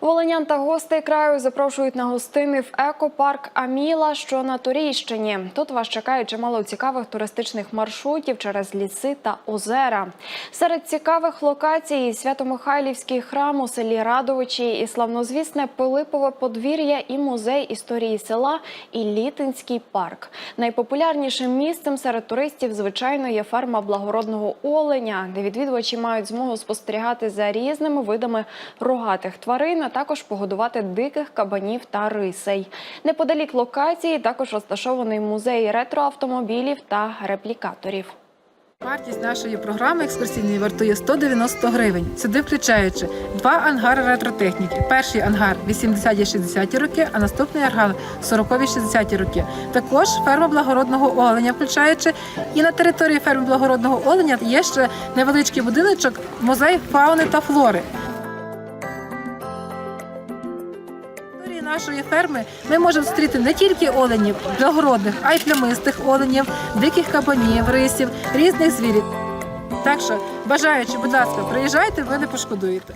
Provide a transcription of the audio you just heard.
Волинян та гостей краю запрошують на гостини в екопарк Аміла, що на Торійщині. Тут вас чекають чимало цікавих туристичних маршрутів через ліси та озера. Серед цікавих локацій Свято-Михайлівський храм у селі Радовичі і славнозвісне Пилипове подвір'я і музей історії села і Літинський парк. Найпопулярнішим місцем серед туристів, звичайно, є ферма благородного оленя, де відвідувачі мають змогу спостерігати за різними видами рогатих тварин, а також погодувати диких кабанів та рисей. Неподалік локації також розташований музей ретроавтомобілів та реплікаторів. Вартість нашої програми екскурсійної вартує 190 гривень. Сюди включаючи два ангари ретротехніки. Перший ангар 80-60 роки, а наступний ангар 40-60 роки. Також ферма благородного оленя, включаючи і на території ферми благородного оленя є ще невеличкий будиночок, музей фауни та флори. Території нашої ферми ми можемо зустріти не тільки оленів благородних, а й плямистих оленів, диких кабанів, рисів, різних звірів. Так що, бажаючи, будь ласка, приїжджайте, ви не пошкодуєте.